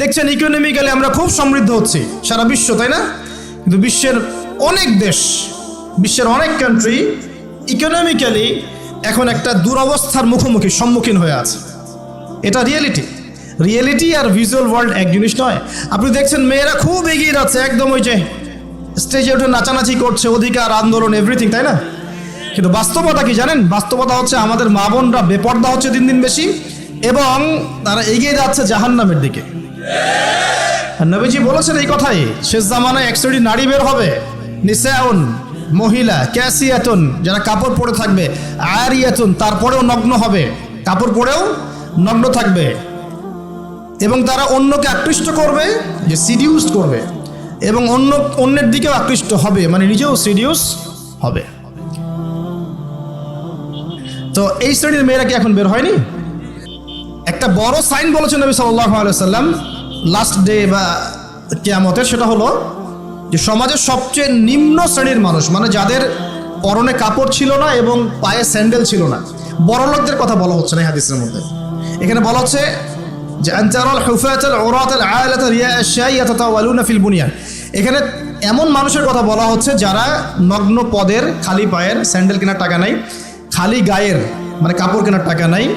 দেখছেন ইকোনমিক্যালি আমরা খুব সমৃদ্ধ হচ্ছি, সারা বিশ্ব, তাই না? কিন্তু বিশ্বের অনেক দেশ, বিশ্বের অনেক কান্ট্রি ইকোনমিক্যালি এখন একটা দুরবস্থার মুখোমুখি, সম্মুখীন হয়ে আছে। এটা রিয়েলিটি রিয়েলিটি আর ভিজুয়াল ওয়ার্ল্ড এক জিনিস নয়। আপনি দেখছেন, মেয়েরা খুব এগিয়ে যাচ্ছে, একদম ওই যে স্টেজে উঠে নাচানাচি করছে, অধিকার, আন্দোলন এভরিথিং তাই না? কিন্তু বাস্তবতা কি জানেন? বাস্তবতা হচ্ছে আমাদের মা বোনরা বেপর্দা হচ্ছে দিন দিন বেশি, এবং তারা এগিয়ে যাচ্ছে জাহান্নামের দিকে। নবীজি বলেছেন এই কথাই, শেষ জামানায় এক শ্রেণি নারী বের হবে। নিসাউন, মহিলা, ক্যাসিয়াতুন, যারা কাপড় পরে থাকবে আয়ারিয়াতুন তারপরেও নগ্ন হবে। কাপড় পরেও নগ্ন থাকবে। এবং তারা অন্যকে আকৃষ্ট করবে, যে সিডিউস করবে। এবং অন্য, অন্যের দিকেও আকৃষ্ট হবে মানে নিজেও সিডিউস হবে। তো এই শ্রেণির মেয়েরা কি এখন বের হয়নি? একটা বড় সাইন বলেছেন নবী সাল্লাহ সাল্লাম লাস্ট ডে বা কেয়ামতের সেটা হলো যে সমাজের সবচেয়ে নিম্ন শ্রেণির মানুষ মানে যাদের পরনে কাপড় ছিল না এবং পায়ে স্যান্ডেল ছিল না। বড় লোকদের কথা বলা হচ্ছে না হাদিসের মধ্যে। এখানে বলা হচ্ছে যে ফিল বুনিয়ান। এখানে এমন মানুষের কথা বলা হচ্ছে যারা নগ্ন পদের, খালি পায়ের স্যান্ডেল কেনার টাকা নাই, খালি গায়ের মানে কাপড় কেনার টাকা নাই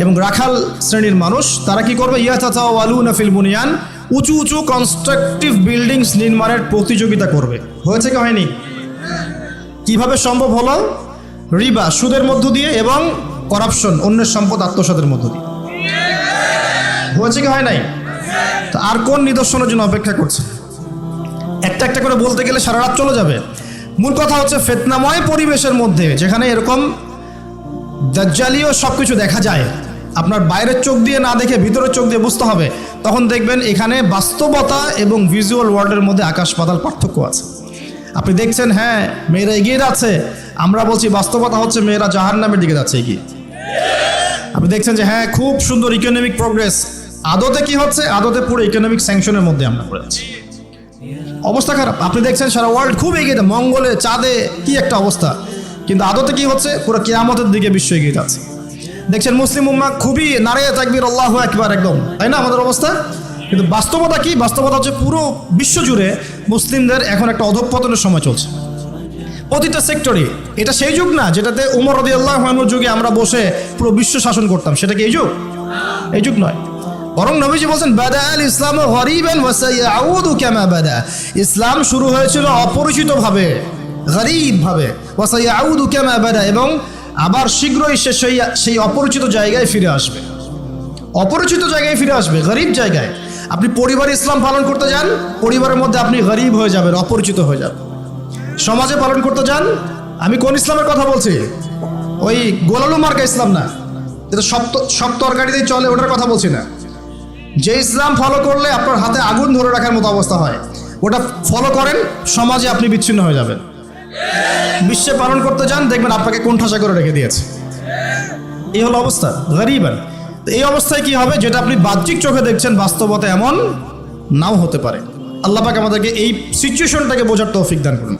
এবং রাখাল শ্রেণির মানুষ, তারা কি করবে? ইয়াতাতাওয়ালুনা ফিল বুনিয়ান, উঁচু উঁচু কনস্ট্রাকটিভ বিল্ডিংস নির্মাণের প্রতিযোগিতা করবে। হয়েছে কি হয়নি? কীভাবে সম্ভব হলো? রিবা, সুদের মধ্য দিয়ে এবং করাপশন অন্যের সম্পদ আত্মসাতের মধ্য দিয়ে। হয়েছে কি হয় নাই? তো আর কোন নিদর্শনের জন্য অপেক্ষা করছে? একটা একটা করে বলতে গেলে সারা রাত চলে যাবে। মূল কথা হচ্ছে ফেতনাময় পরিবেশের মধ্যে যেখানে এরকম দাজ্জালীয় সব কিছু দেখা যায়। আপনার বাইরের চোখ দিয়ে না দেখে ভিতরের চোখ দিয়ে বুঝতে হবে, তখন দেখবেন এখানে বাস্তবতা এবং ভিজুয়াল ওয়ার্ল্ডের মধ্যে আকাশ পাতাল পার্থক্য আছে। আপনি দেখছেন হ্যাঁ মেয়েরা এগিয়ে যাচ্ছে, আমরা বলছি বাস্তবতা হচ্ছে মেয়েরা জাহান্নামের দিকে যাচ্ছে, এগিয়ে। আপনি দেখছেন যে হ্যাঁ খুব সুন্দর ইকোনমিক প্রোগ্রেস আদতে কি হচ্ছে? আদতে পুরো ইকোনমিক স্যাংশনের মধ্যে আমরা পড়ে আছি। অবস্থা খারাপ। আপনি দেখছেন সারা ওয়ার্ল্ড খুব এগিয়ে যাচ্ছে, মঙ্গলে, চাঁদে, কি একটা অবস্থা। কিন্তু আদতে কি হচ্ছে? পুরো কেয়ামতের দিকে বিশ্ব এগিয়ে যাচ্ছে। দেখছেন মুসলিম উম্মা খুবই নারিয়ে তাকবির, আল্লাহ একবার একদম। তাই না আমাদের অবস্থা? কিন্তু বাস্তবতা কি? বাস্তবতা হচ্ছে পুরো বিশ্ব জুড়ে মুসলিমদের এখন একটা অধঃপতনের সময় চলছে। প্রতিটা সেক্টরে। এটা সেই যুগ না, যেটাতে উমর রদি আল্লাহ যুগে আমরা বসে পুরো বিশ্ব শাসন করতাম। সেটা কি এই যুগ? এই যুগ নয়। বরং নবীজি বলছেন, বাদা আল ইসলাম ইসলাম শুরু হয়েছিল অপরিচিত ভাবে গরিব ভাবে ওয়াসাইয়াউদু কামা বাদা এবং আবার শীঘ্রই সে সেই সেই অপরিচিত জায়গায় ফিরে আসবে। অপরিচিত জায়গায় ফিরে আসবে, গরিব জায়গায়। আপনি পরিবার ইসলাম পালন করতে যান, পরিবারের মধ্যে আপনি গরিব হয়ে যাবেন, অপরিচিত হয়ে যাবেন। সমাজে পালন করতে যান, আমি কোন ইসলামের কথা বলছি? ওই গোলালু মার্কা ইসলাম না। যেটা সব সব তরকারিতেই চলে, ওটার কথা বলছি না। যে ইসলাম ফলো করলে আপনার হাতে আগুন ধরে রাখার মতো অবস্থা হয়। ওটা ফলো করেন, সমাজে আপনি বিচ্ছিন্ন হয়ে যাবেন। বিশ্বে পালন করতে যান, দেখবেন আপনাকে কোণঠাসা করে রেখে দিয়েছে। এই হলো অবস্থা, গরিবান। এই অবস্থায় কি হবে? যেটা আপনি বাহ্যিক চোখে দেখছেন, বাস্তবতা এমন নাও হতে পারে। আল্লাহ পাক আমাদেরকে এই সিচুয়েশনটাকে বোঝার তৌফিক দান করুন।